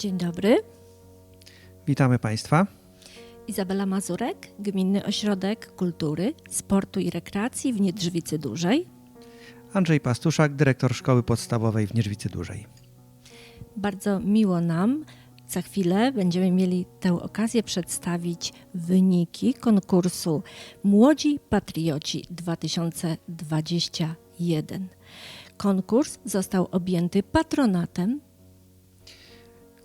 Dzień dobry. Witamy Państwa. Izabela Mazurek, Gminny Ośrodek Kultury, Sportu i Rekreacji w Niedrzywicy Dużej. Andrzej Pastuszak, dyrektor Szkoły Podstawowej w Niedźwicy Dużej. Bardzo miło nam. Za chwilę będziemy mieli tę okazję przedstawić wyniki konkursu Młodzi Patrioci 2021. Konkurs został objęty patronatem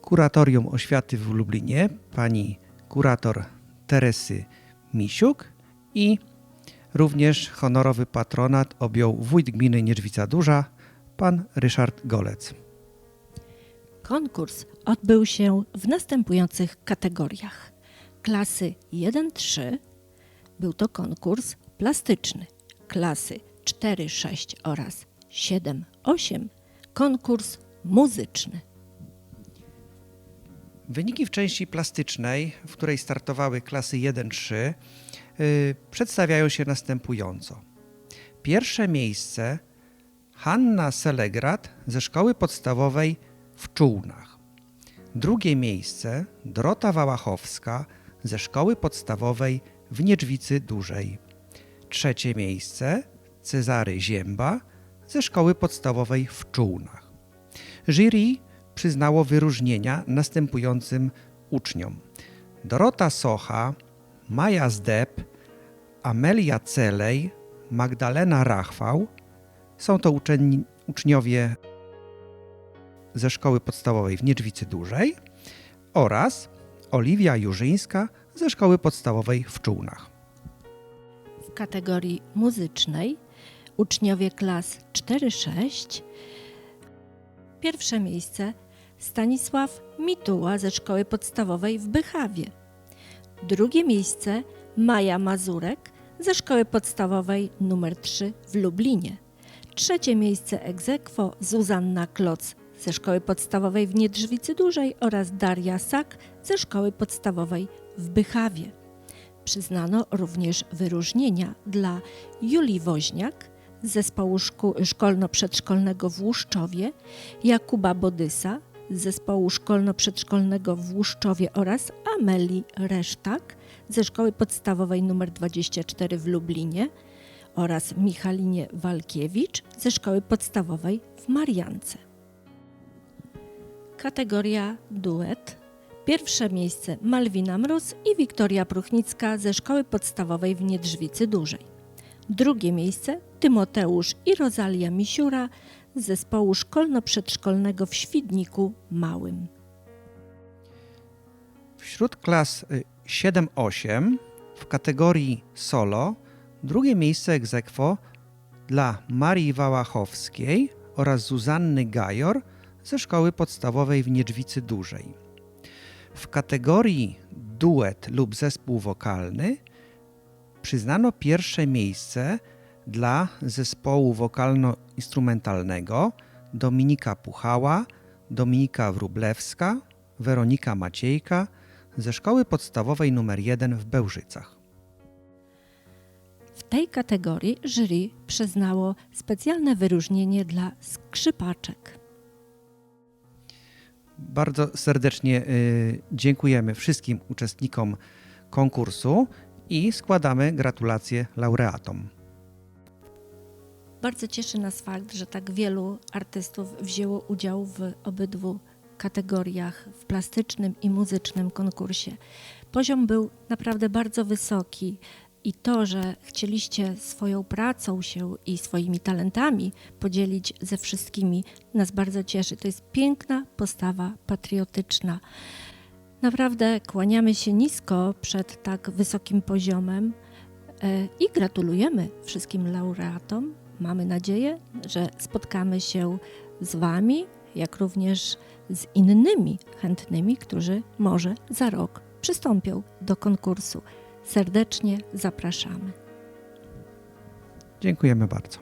Kuratorium Oświaty w Lublinie, pani kurator Teresy Misiuk i również honorowy patronat objął wójt gminy Niedźwica Duża, pan Ryszard Golec. Konkurs odbył się w następujących kategoriach. Klasy 1-3 był to konkurs plastyczny, klasy 4-6 oraz 7-8 konkurs muzyczny. Wyniki w części plastycznej, w której startowały klasy 1-3, yy, przedstawiają się następująco. Pierwsze miejsce Hanna Selegrat ze szkoły podstawowej w Czółnach. Drugie miejsce Dorota Wałachowska ze szkoły podstawowej w Niedźwicy Dużej. Trzecie miejsce Cezary Zięba ze szkoły podstawowej w Czółnach. Jury przyznało wyróżnienia następującym uczniom: Dorota Socha, Maja Zdeb, Amelia Celej, Magdalena Rachwał. Są to uczniowie ze szkoły podstawowej w Niedźwicy Dużej oraz Oliwia Jurzyńska ze szkoły podstawowej w Czółnach. W kategorii muzycznej uczniowie klas 4-6 pierwsze miejsce Stanisław Mituła ze szkoły podstawowej w Bychawie. Drugie miejsce Maja Mazurek ze szkoły podstawowej nr 3 w Lublinie. Trzecie miejsce egzekwo Zuzanna Kloc ze szkoły podstawowej w Niedrzwicy Dużej oraz Daria Sak ze szkoły podstawowej w Bychawie. Przyznano również wyróżnienia dla Julii Woźniak z zespołu szkolno-przedszkolnego w Łuszczowie, Jakuba Bodysa z zespołu szkolno-przedszkolnego w Łuszczowie oraz Amelii Resztak ze szkoły podstawowej nr 24 w Lublinie oraz Michalinie Walkiewicz ze szkoły podstawowej w Mariance. Kategoria duet. Pierwsze miejsce Malwina Mróz i Wiktoria Pruchnicka ze szkoły podstawowej w Niedrzwicy Dużej. Drugie miejsce Tymoteusz i Rozalia Misiura zespołu szkolno-przedszkolnego w Świdniku Małym. Wśród klas y, 7-8 w kategorii solo drugie miejsce egzekwo dla Marii Wałachowskiej oraz Zuzanny Gajor ze szkoły podstawowej w Niedźwicy Dużej. W kategorii duet lub zespół wokalny przyznano pierwsze miejsce dla zespołu wokalno-instrumentalnego Dominika Puchała, Dominika Wrublewska, Weronika Maciejka ze szkoły podstawowej nr 1 w Bełżycach. W tej kategorii jury przyznało specjalne wyróżnienie dla skrzypaczek. Bardzo serdecznie y, dziękujemy wszystkim uczestnikom konkursu i składamy gratulacje laureatom. Bardzo cieszy nas fakt, że tak wielu artystów wzięło udział w obydwu kategoriach, w plastycznym i muzycznym konkursie. Poziom był naprawdę bardzo wysoki i to, że chcieliście swoją pracą się i swoimi talentami podzielić ze wszystkimi, nas bardzo cieszy. To jest piękna postawa patriotyczna. Naprawdę kłaniamy się nisko przed tak wysokim poziomem e, i gratulujemy wszystkim laureatom. Mamy nadzieję, że spotkamy się z Wami, jak również z innymi chętnymi, którzy może za rok przystąpią do konkursu. Serdecznie zapraszamy. Dziękujemy bardzo.